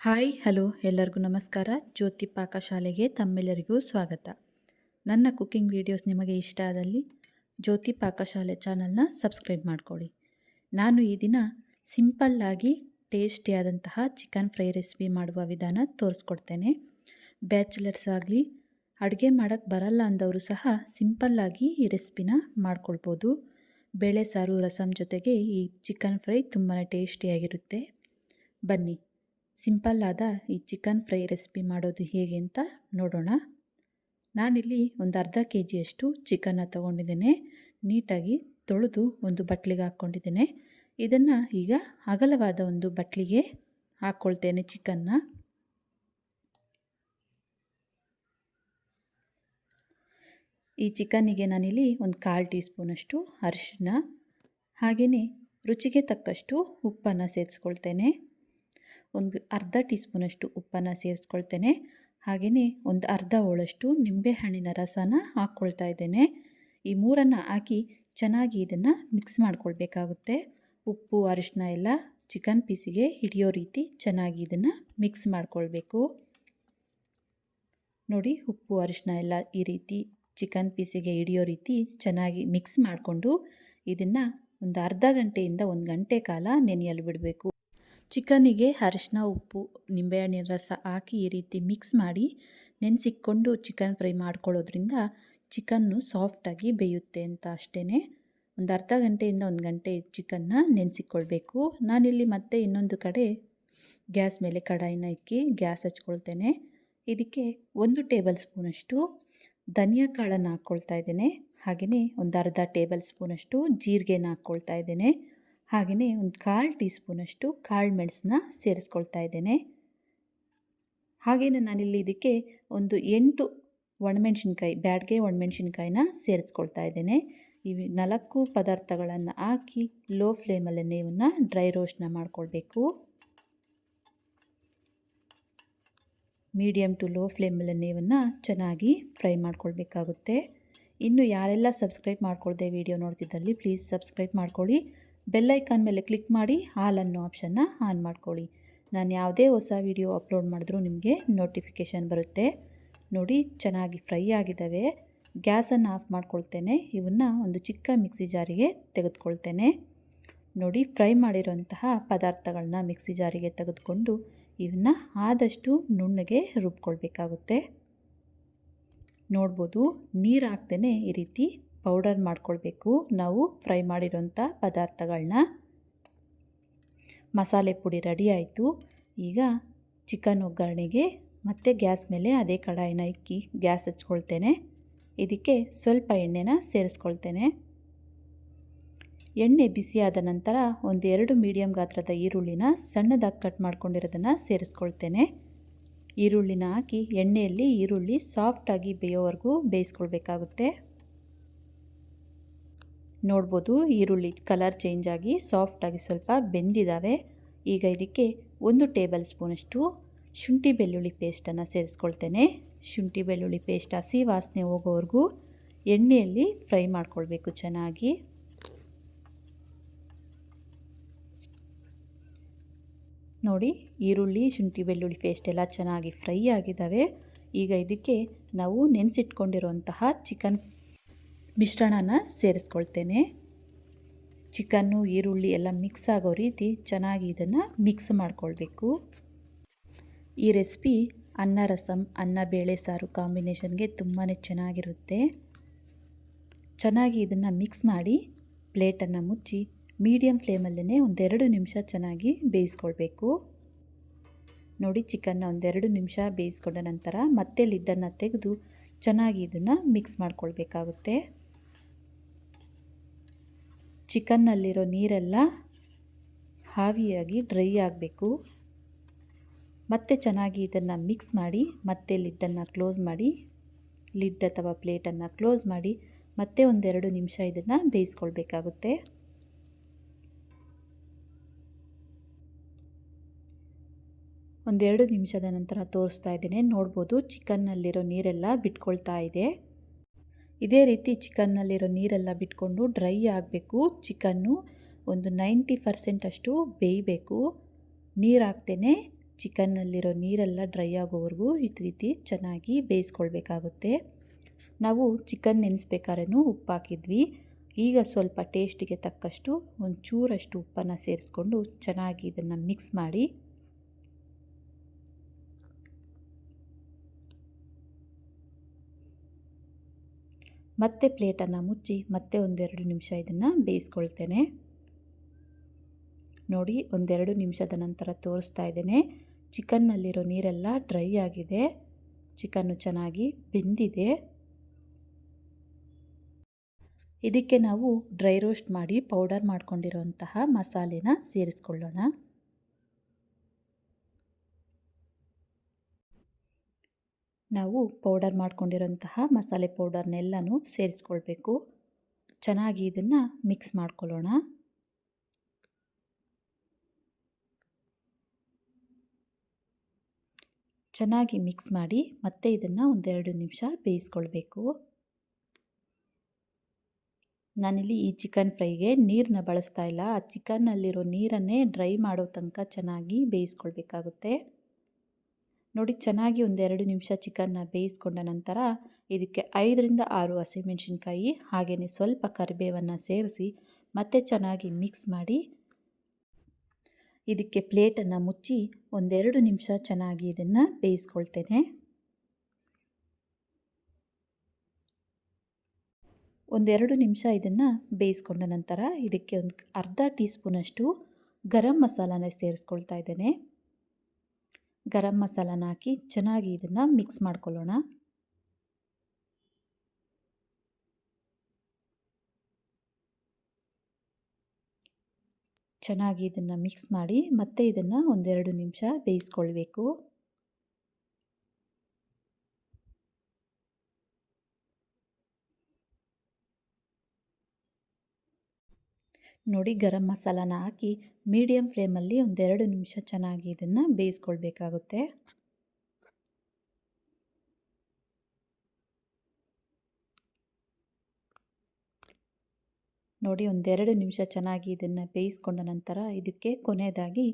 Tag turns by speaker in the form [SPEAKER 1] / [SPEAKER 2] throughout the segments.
[SPEAKER 1] Hi, hello, ಎಲ್ಲರಿಗೂ ನಮಸ್ಕಾರ. ಜ್ಯೋತಿ ಪಾಕಶಾಲೆಗೆ ತಮ್ಮೆಲ್ಲರಿಗೂ ಸ್ವಾಗತ. ನನ್ನ ಕುಕ್ಕಿಂಗ್ ವಿಡಿಯೋಸ್ ನಿಮಗೆ ಇಷ್ಟ ಆದಲ್ಲಿ ಜ್ಯೋತಿ ಪಾಕಶಾಲೆ ಚಾನಲ್ನ ಸಬ್ಸ್ಕ್ರೈಬ್ ಮಾಡ್ಕೊಳ್ಳಿ. ನಾನು ಈ ದಿನ ಸಿಂಪಲ್ಲಾಗಿ ಟೇಸ್ಟಿಯಾದಂತಹ ಚಿಕನ್ ಫ್ರೈ ರೆಸಿಪಿ ಮಾಡುವ ವಿಧಾನ ತೋರಿಸ್ಕೊಡ್ತೇನೆ. ಬ್ಯಾಚುಲರ್ಸ್ ಆಗಲಿ, ಅಡುಗೆ ಮಾಡೋಕ್ಕೆ ಬರಲ್ಲ ಅಂದವರು ಸಹ ಸಿಂಪಲ್ಲಾಗಿ ಈ ರೆಸಿಪಿನ ಮಾಡ್ಕೊಳ್ಬೋದು. ಬೇಳೆ ಸಾರು ರಸಮ್ ಜೊತೆಗೆ ಈ ಚಿಕನ್ ಫ್ರೈ ತುಂಬಾ ಟೇಸ್ಟಿಯಾಗಿರುತ್ತೆ. ಬನ್ನಿ. ಸಿಂಪಲ್ ಆದ ಈ ಚಿಕನ್ ಫ್ರೈ ರೆಸಿಪಿ ಮಾಡೋದು ಹೇಗೆ ಅಂತ ನೋಡೋಣ. ನಾನಿಲ್ಲಿ ಒಂದು ಅರ್ಧ ಕೆ ಜಿಯಷ್ಟು ಚಿಕನ್ನ ತೊಗೊಂಡಿದ್ದೇನೆ. ನೀಟಾಗಿ ತೊಳೆದು ಒಂದು ಬಟ್ಲಿಗೆ ಹಾಕ್ಕೊಂಡಿದ್ದೇನೆ. ಇದನ್ನು ಈಗ ಅಗಲವಾದ ಒಂದು ಬಟ್ಲಿಗೆ ಹಾಕ್ಕೊಳ್ತೇನೆ ಚಿಕನ್ನ. ಈ ಚಿಕನ್ನಿಗೆ ನಾನಿಲ್ಲಿ ಒಂದು ಕಾಲು ಟೀ ಸ್ಪೂನಷ್ಟು ಅರಿಶಿನ ಹಾಗೆಯೇ ರುಚಿಗೆ ತಕ್ಕಷ್ಟು ಉಪ್ಪನ್ನು ಸೇರಿಸ್ಕೊಳ್ತೇನೆ. ಒಂದು ಅರ್ಧ ಟೀ ಸ್ಪೂನಷ್ಟು ಉಪ್ಪನ್ನು ಸೇರಿಸ್ಕೊಳ್ತೇನೆ. ಹಾಗೆಯೇ ಒಂದು ಅರ್ಧ ಹೋಳಷ್ಟು ನಿಂಬೆಹಣ್ಣಿನ ರಸನ ಹಾಕ್ಕೊಳ್ತಾ ಇದ್ದೇನೆ. ಈ ಮೂರನ್ನು ಹಾಕಿ ಚೆನ್ನಾಗಿ ಇದನ್ನು ಮಿಕ್ಸ್ ಮಾಡ್ಕೊಳ್ಬೇಕಾಗುತ್ತೆ. ಉಪ್ಪು ಅರಿಶಿನ ಎಲ್ಲ ಚಿಕನ್ ಪೀಸಿಗೆ ಹಿಡಿಯೋ ರೀತಿ ಚೆನ್ನಾಗಿ ಇದನ್ನು ಮಿಕ್ಸ್ ಮಾಡ್ಕೊಳ್ಬೇಕು. ನೋಡಿ ಉಪ್ಪು ಅರಿಶಿನ ಎಲ್ಲ ಈ ರೀತಿ ಚಿಕನ್ ಪೀಸಿಗೆ ಹಿಡಿಯೋ ರೀತಿ ಚೆನ್ನಾಗಿ ಮಿಕ್ಸ್ ಮಾಡಿಕೊಂಡು ಇದನ್ನು ಒಂದು ಅರ್ಧ ಗಂಟೆಯಿಂದ ಒಂದು ಗಂಟೆ ಕಾಲ ನೆನೆಯಲು ಬಿಡಬೇಕು. ಚಿಕನ್ನಿಗೆ ಅರಿಶಿನ, ಉಪ್ಪು ನಿಂಬೆಹಣ್ಣಿನ ರಸ ಹಾಕಿ ಈ ರೀತಿ ಮಿಕ್ಸ್ ಮಾಡಿ ನೆನೆಸಿಕೊಂಡು ಚಿಕನ್ ಫ್ರೈ ಮಾಡ್ಕೊಳ್ಳೋದ್ರಿಂದ ಚಿಕನ್ನು ಸಾಫ್ಟಾಗಿ ಬೇಯುತ್ತೆ ಅಂತ ಅಷ್ಟೇ ಒಂದು ಅರ್ಧ ಗಂಟೆಯಿಂದ ಒಂದು ಗಂಟೆ ಚಿಕನ್ನ ನೆನೆಸಿಕೊಳ್ಬೇಕು ನಾನಿಲ್ಲಿ ಮತ್ತೆ ಇನ್ನೊಂದು ಕಡೆ ಗ್ಯಾಸ್ ಮೇಲೆ ಕಡಾಯಿನ ಇಕ್ಕಿ ಗ್ಯಾಸ್ ಹಚ್ಕೊಳ್ತೇನೆ. ಇದಕ್ಕೆ ಒಂದು ಟೇಬಲ್ ಸ್ಪೂನಷ್ಟು ಧನಿಯಾ ಕಾಳನ್ನು ಹಾಕ್ಕೊಳ್ತಾ ಇದ್ದೇನೆ. ಹಾಗೆಯೇ ಒಂದು ಅರ್ಧ ಟೇಬಲ್ ಸ್ಪೂನಷ್ಟು ಜೀರಿಗೆನ ಹಾಕ್ಕೊಳ್ತಾ ಇದ್ದೇನೆ. ಹಾಗೆಯೇ ಒಂದು ಕಾಲು ಟೀ ಸ್ಪೂನಷ್ಟು ಕಾಳು ಮೆಣಸನ್ನ ಸೇರಿಸ್ಕೊಳ್ತಾ ಇದ್ದೇನೆ. ಹಾಗೆಯೇ ನಾನಿಲ್ಲಿ ಇದಕ್ಕೆ ಒಂದು ಎಂಟು ಒಣಮೆಣ್ಸಿನ್ಕಾಯಿ, ಬ್ಯಾಡ್ಗೆ ಒಣಮೆಣ್ಸಿನ್ಕಾಯಿನ ಸೇರಿಸ್ಕೊಳ್ತಾ ಇದ್ದೇನೆ. ಈ ನಾಲ್ಕು ಪದಾರ್ಥಗಳನ್ನು ಹಾಕಿ ಲೋ ಫ್ಲೇಮಲ್ಲೇ ಇವನ್ನ ಡ್ರೈ ರೋಸ್ಟ್ನ ಮಾಡಿಕೊಳ್ಬೇಕು. ಮೀಡಿಯಮ್ ಟು ಲೋ ಫ್ಲೇಮಲ್ಲೇ ಇವನ್ನ ಚೆನ್ನಾಗಿ ಫ್ರೈ ಮಾಡ್ಕೊಳ್ಬೇಕಾಗುತ್ತೆ. ಇನ್ನು ಯಾರೆಲ್ಲ ಸಬ್ಸ್ಕ್ರೈಬ್ ಮಾಡ್ಕೊಳ್ದೆ ವಿಡಿಯೋ ನೋಡ್ತಿದ್ದಲ್ಲಿ ಪ್ಲೀಸ್ ಸಬ್ಸ್ಕ್ರೈಬ್ ಮಾಡ್ಕೊಳ್ಳಿ. ಬೆಲ್ಲೈಕಾನ್ ಮೇಲೆ ಕ್ಲಿಕ್ ಮಾಡಿ ಆಲ್ ಅನ್ನೋ ಆಪ್ಷನ್ನ ಆನ್ ಮಾಡ್ಕೊಳ್ಳಿ. ನಾನು ಯಾವುದೇ ಹೊಸ ವಿಡಿಯೋ ಅಪ್ಲೋಡ್ ಮಾಡಿದ್ರೂ ನಿಮಗೆ ನೋಟಿಫಿಕೇಷನ್ ಬರುತ್ತೆ. ನೋಡಿ, ಚೆನ್ನಾಗಿ ಫ್ರೈ ಆಗಿದ್ದಾವೆ ಗ್ಯಾಸನ್ನು ಆಫ್ ಮಾಡ್ಕೊಳ್ತೇನೆ. ಇವನ್ನ ಒಂದು ಚಿಕ್ಕ ಮಿಕ್ಸಿ ಜಾರಿಗೆ ತೆಗೆದುಕೊಳ್ತೇನೆ. ನೋಡಿ, ಫ್ರೈ ಮಾಡಿರೋಂತಹ ಪದಾರ್ಥಗಳನ್ನ ಮಿಕ್ಸಿ ಜಾರಿಗೆ ತೆಗೆದುಕೊಂಡು ಇವನ್ನ ಆದಷ್ಟು ನುಣ್ಣಗೆ ರುಬ್ಕೊಳ್ಬೇಕಾಗುತ್ತೆ. ನೋಡ್ಬೋದು, ನೀರು ಹಾಕ್ತೇನೆ ಈ ರೀತಿ ಪೌಡರ್ ಮಾಡ್ಕೊಳ್ಬೇಕು. ನಾವು ಫ್ರೈ ಮಾಡಿರೋಂಥ ಪದಾರ್ಥಗಳನ್ನ ಮಸಾಲೆ ಪುಡಿ ರೆಡಿ ಆಯಿತು. ಈಗ ಚಿಕನ್ ಒಗ್ಗರಣೆಗೆ ಮತ್ತೆ ಗ್ಯಾಸ್ ಮೇಲೆ ಅದೇ ಕಡಾಯಿನ ಇಕ್ಕಿ ಗ್ಯಾಸ್ ಹಚ್ಕೊಳ್ತೇನೆ. ಇದಕ್ಕೆ ಸ್ವಲ್ಪ ಎಣ್ಣೆನ ಸೇರಿಸ್ಕೊಳ್ತೇನೆ. ಎಣ್ಣೆ ಬಿಸಿಯಾದ ನಂತರ ಒಂದೆರಡು ಮೀಡಿಯಮ್ ಗಾತ್ರದ ಈರುಳ್ಳಿನ ಸಣ್ಣದಾಗಿ ಕಟ್ ಮಾಡ್ಕೊಂಡಿರೋದನ್ನು ಸೇರಿಸ್ಕೊಳ್ತೇನೆ. ಈರುಳ್ಳಿನ ಹಾಕಿ ಎಣ್ಣೆಯಲ್ಲಿ ಈರುಳ್ಳಿ ಸಾಫ್ಟಾಗಿ ಬೇಯೋವರೆಗೂ ಬೇಯಿಸ್ಕೊಳ್ಬೇಕಾಗುತ್ತೆ. ನೋಡ್ಬೋದು, ಈರುಳ್ಳಿ ಕಲರ್ ಚೇಂಜ್ ಆಗಿ ಸಾಫ್ಟಾಗಿ ಸ್ವಲ್ಪ ಬೆಂದಿದ್ದಾವೆ ಈಗ ಇದಕ್ಕೆ ಒಂದು ಟೇಬಲ್ ಸ್ಪೂನಷ್ಟು ಶುಂಠಿ ಬೆಳ್ಳುಳ್ಳಿ ಪೇಸ್ಟನ್ನು ಸೇರಿಸ್ಕೊಳ್ತೇನೆ. ಶುಂಠಿ ಬೆಳ್ಳುಳ್ಳಿ ಪೇಸ್ಟ್ ಹಸಿ ವಾಸನೆ ಹೋಗೋವರೆಗೂ ಎಣ್ಣೆಯಲ್ಲಿ ಫ್ರೈ ಮಾಡ್ಕೊಳ್ಬೇಕು ಚೆನ್ನಾಗಿ. ನೋಡಿ, ಈರುಳ್ಳಿ, ಶುಂಠಿ ಬೆಳ್ಳುಳ್ಳಿ ಪೇಸ್ಟ್ ಎಲ್ಲ ಚೆನ್ನಾಗಿ ಫ್ರೈ ಆಗಿದ್ದಾವೆ ಈಗ ಇದಕ್ಕೆ ನಾವು ನೆನೆಸಿಟ್ಕೊಂಡಿರುವಂತಹ ಚಿಕನ್ ಮಿಶ್ರಣನ ಸೇರಿಸ್ಕೊಳ್ತೇನೆ. ಚಿಕನ್ನು, ಈರುಳ್ಳಿ ಎಲ್ಲ ಮಿಕ್ಸ್ ಆಗೋ ರೀತಿ ಚೆನ್ನಾಗಿ ಇದನ್ನು ಮಿಕ್ಸ್ ಮಾಡಿಕೊಳ್ಬೇಕು. ಈ ರೆಸಿಪಿ ಅನ್ನ ರಸಂ, ಅನ್ನ ಬೇಳೆ ಸಾರು ಕಾಂಬಿನೇಷನ್ಗೆ ತುಂಬಾ ಚೆನ್ನಾಗಿರುತ್ತೆ. ಚೆನ್ನಾಗಿ ಇದನ್ನು ಮಿಕ್ಸ್ ಮಾಡಿ ಪ್ಲೇಟನ್ನು ಮುಚ್ಚಿ ಮೀಡಿಯಮ್ ಫ್ಲೇಮಲ್ಲೇ ಒಂದೆರಡು ನಿಮಿಷ ಚೆನ್ನಾಗಿ ಬೇಯಿಸ್ಕೊಳ್ಬೇಕು. ನೋಡಿ ಚಿಕನ್ನ ಒಂದೆರಡು ನಿಮಿಷ ಬೇಯಿಸ್ಕೊಂಡ ನಂತರ ಮತ್ತೆ ಲಿಡ್ಡನ್ನು ತೆಗೆದು ಚೆನ್ನಾಗಿ ಇದನ್ನು ಮಿಕ್ಸ್ ಮಾಡ್ಕೊಳ್ಬೇಕಾಗುತ್ತೆ. ಚಿಕನ್ನಲ್ಲಿರೋ ನೀರೆಲ್ಲ ಹಾವಿಯಾಗಿ ಡ್ರೈ ಆಗಬೇಕು. ಮತ್ತೆ ಚೆನ್ನಾಗಿ ಇದನ್ನು ಮಿಕ್ಸ್ ಮಾಡಿ, ಮತ್ತೆ ಲಿಡ್ಡನ್ನು ಕ್ಲೋಸ್ ಮಾಡಿ, ಲಿಡ್ ಅಥವಾ ಪ್ಲೇಟನ್ನು ಕ್ಲೋಸ್ ಮಾಡಿ, ಮತ್ತೆ ಒಂದೆರಡು ನಿಮಿಷ ಇದನ್ನು ಬೇಯಿಸ್ಕೊಳ್ಬೇಕಾಗುತ್ತೆ. ಒಂದೆರಡು ನಿಮಿಷದ ನಂತರ ತೋರಿಸ್ತಾ ಇದ್ದೀನಿ. ನೋಡ್ಬೋದು ಚಿಕನ್ನಲ್ಲಿರೋ ನೀರೆಲ್ಲ ಬಿಟ್ಕೊಳ್ತಾ ಇದೆ. ಇದೇ ರೀತಿ ಚಿಕನ್ನಲ್ಲಿರೋ ನೀರೆಲ್ಲ ಬಿಟ್ಕೊಂಡು ಡ್ರೈ ಆಗಬೇಕು. ಚಿಕನ್ನು ಒಂದು ನೈಂಟಿ ಪರ್ಸೆಂಟಷ್ಟು ಬೇಯಬೇಕು. ನೀರು ಹಾಕ್ತೇನೆ ಚಿಕನ್ನಲ್ಲಿರೋ ನೀರೆಲ್ಲ ಡ್ರೈ ಆಗೋವರೆಗೂ ಈ ರೀತಿ ಚೆನ್ನಾಗಿ ಬೇಯಿಸ್ಕೊಳ್ಬೇಕಾಗುತ್ತೆ. ನಾವು ಚಿಕನ್ ನೆನೆಸ್ಬೇಕಾದ್ರೂ ಉಪ್ಪು ಹಾಕಿದ್ವಿ. ಈಗ ಸ್ವಲ್ಪ ಟೇಸ್ಟಿಗೆ ತಕ್ಕಷ್ಟು ಒಂದು ಚೂರಷ್ಟು ಉಪ್ಪನ್ನು ಸೇರಿಸ್ಕೊಂಡು ಚೆನ್ನಾಗಿ ಇದನ್ನು ಮಿಕ್ಸ್ ಮಾಡಿ ಮತ್ತೆ ಪ್ಲೇಟನ್ನು ಮುಚ್ಚಿ ಮತ್ತೆ ಒಂದೆರಡು ನಿಮಿಷ ಇದನ್ನು ಬೇಯಿಸ್ಕೊಳ್ತೇನೆ. ನೋಡಿ, ಒಂದೆರಡು ನಿಮಿಷದ ನಂತರ ತೋರಿಸ್ತಾ ಇದ್ದೇನೆ. ಚಿಕನ್ನಲ್ಲಿರೋ ನೀರೆಲ್ಲ ಡ್ರೈ ಆಗಿದೆ. ಚಿಕನ್ನು ಚೆನ್ನಾಗಿ ಬೆಂದಿದೆ. ಇದಕ್ಕೆ ನಾವು ಡ್ರೈ ರೋಸ್ಟ್ ಮಾಡಿ ಪೌಡರ್ ಮಾಡ್ಕೊಂಡಿರೋಂತಹ ಮಸಾಲೆನ ಸೇರಿಸ್ಕೊಳ್ಳೋಣ. ನಾವು ಪೌಡರ್ ಮಾಡ್ಕೊಂಡಿರೋಂತಹ ಮಸಾಲೆ ಪೌಡರ್ನೆಲ್ಲನೂ ಸೇರಿಸ್ಕೊಳ್ಬೇಕು. ಚೆನ್ನಾಗಿ ಇದನ್ನು ಮಿಕ್ಸ್ ಮಾಡ್ಕೊಳ್ಳೋಣ. ಚೆನ್ನಾಗಿ ಮಿಕ್ಸ್ ಮಾಡಿ ಮತ್ತೆ ಇದನ್ನು ಒಂದೆರಡು ನಿಮಿಷ ಬೇಯಿಸ್ಕೊಳ್ಬೇಕು. ನಾನಿಲ್ಲಿ ಈ ಚಿಕನ್ ಫ್ರೈಗೆ ನೀರನ್ನ ಬಳಸ್ತಾ ಇಲ್ಲ. ಆ ಚಿಕನ್ನಲ್ಲಿರೋ ನೀರನ್ನೇ ಡ್ರೈ ಮಾಡೋ ತನಕ ಚೆನ್ನಾಗಿ ಬೇಯಿಸ್ಕೊಳ್ಬೇಕಾಗುತ್ತೆ. ನೋಡಿ ಚೆನ್ನಾಗಿ ಒಂದೆರಡು ನಿಮಿಷ ಚಿಕನ್ನ ಬೇಯಿಸ್ಕೊಂಡ ನಂತರ ಇದಕ್ಕೆ ಐದರಿಂದ ಆರು ಹಸಿಮೆಣಸಿನ್ಕಾಯಿ ಹಾಗೆಯೇ ಸ್ವಲ್ಪ ಕರಿಬೇವನ್ನು ಸೇರಿಸಿ ಮತ್ತೆ ಚೆನ್ನಾಗಿ ಮಿಕ್ಸ್ ಮಾಡಿ ಇದಕ್ಕೆ ಪ್ಲೇಟನ್ನು ಮುಚ್ಚಿ ಒಂದೆರಡು ನಿಮಿಷ ಚೆನ್ನಾಗಿ ಇದನ್ನು ಬೇಯಿಸ್ಕೊಳ್ತೇನೆ. ಒಂದೆರಡು ನಿಮಿಷ ಇದನ್ನು ಬೇಯಿಸ್ಕೊಂಡ ನಂತರ ಇದಕ್ಕೆ ಒಂದು ಅರ್ಧ ಟೀ ಸ್ಪೂನಷ್ಟು ಗರಂ ಮಸಾಲಾನ ಸೇರಿಸ್ಕೊಳ್ತಾ ಇದ್ದೇನೆ. ಗರಂ ಮಸಾಲಾನ ಹಾಕಿ ಚೆನ್ನಾಗಿ ಇದನ್ನು ಮಿಕ್ಸ್ ಮಾಡ್ಕೊಳ್ಳೋಣ. ಚೆನ್ನಾಗಿ ಇದನ್ನು ಮಿಕ್ಸ್ ಮಾಡಿ ಮತ್ತೆ ಇದನ್ನು ಒಂದೆರಡು ನಿಮಿಷ ಬೇಯಿಸ್ಕೊಳ್ಬೇಕು. ನೋಡಿ ಗರಂ ಮಸಾಲಾನ ಹಾಕಿ ಮೀಡಿಯಮ್ ಫ್ಲೇಮಲ್ಲಿ ಒಂದೆರಡು ನಿಮಿಷ ಚೆನ್ನಾಗಿ ಇದನ್ನು ಬೇಯಿಸ್ಕೊಳ್ಬೇಕಾಗುತ್ತೆ. ನೋಡಿ ಒಂದೆರಡು ನಿಮಿಷ ಚೆನ್ನಾಗಿ ಇದನ್ನು ಬೇಯಿಸ್ಕೊಂಡ ನಂತರ ಇದಕ್ಕೆ ಕೊನೆಯದಾಗಿ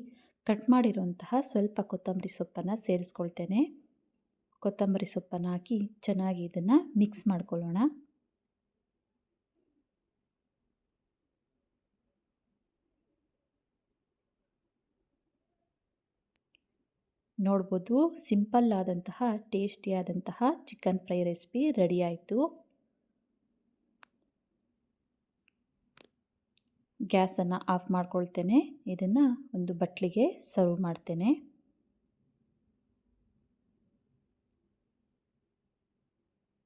[SPEAKER 1] ಕಟ್ ಮಾಡಿರುವಂತಹ ಸ್ವಲ್ಪ ಕೊತ್ತಂಬರಿ ಸೊಪ್ಪನ್ನು ಸೇರಿಸ್ಕೊಳ್ತೇನೆ. ಕೊತ್ತಂಬರಿ ಸೊಪ್ಪನ್ನು ಹಾಕಿ ಚೆನ್ನಾಗಿ ಇದನ್ನು ಮಿಕ್ಸ್ ಮಾಡ್ಕೊಳ್ಳೋಣ. ನೋಡ್ಬೋದು. ಸಿಂಪಲ್ ಆದಂತಹ ಟೇಸ್ಟಿಯಾದಂತಹ ಚಿಕನ್ ಫ್ರೈ ರೆಸಿಪಿ ರೆಡಿ ಆಯಿತು. ಗ್ಯಾಸನ್ನು ಆಫ್ ಮಾಡ್ಕೊಳ್ತೇನೆ. ಇದನ್ನು ಒಂದು ಬಟ್ಲಿಗೆ ಸರ್ವ್ ಮಾಡ್ತೇನೆ.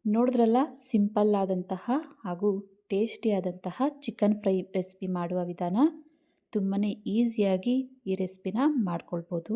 [SPEAKER 1] ನೋಡಿದ್ರಲ್ಲ, ಸಿಂಪಲ್ ಆದಂತಹ ಹಾಗೂ ಟೇಸ್ಟಿಯಾದಂತಹ ಚಿಕನ್ ಫ್ರೈ ರೆಸಿಪಿ ಮಾಡುವ ವಿಧಾನ ತುಂಬಾ ಈಸಿಯಾಗಿ ಈ ರೆಸಿಪಿನ ಮಾಡ್ಕೊಳ್ಬೋದು.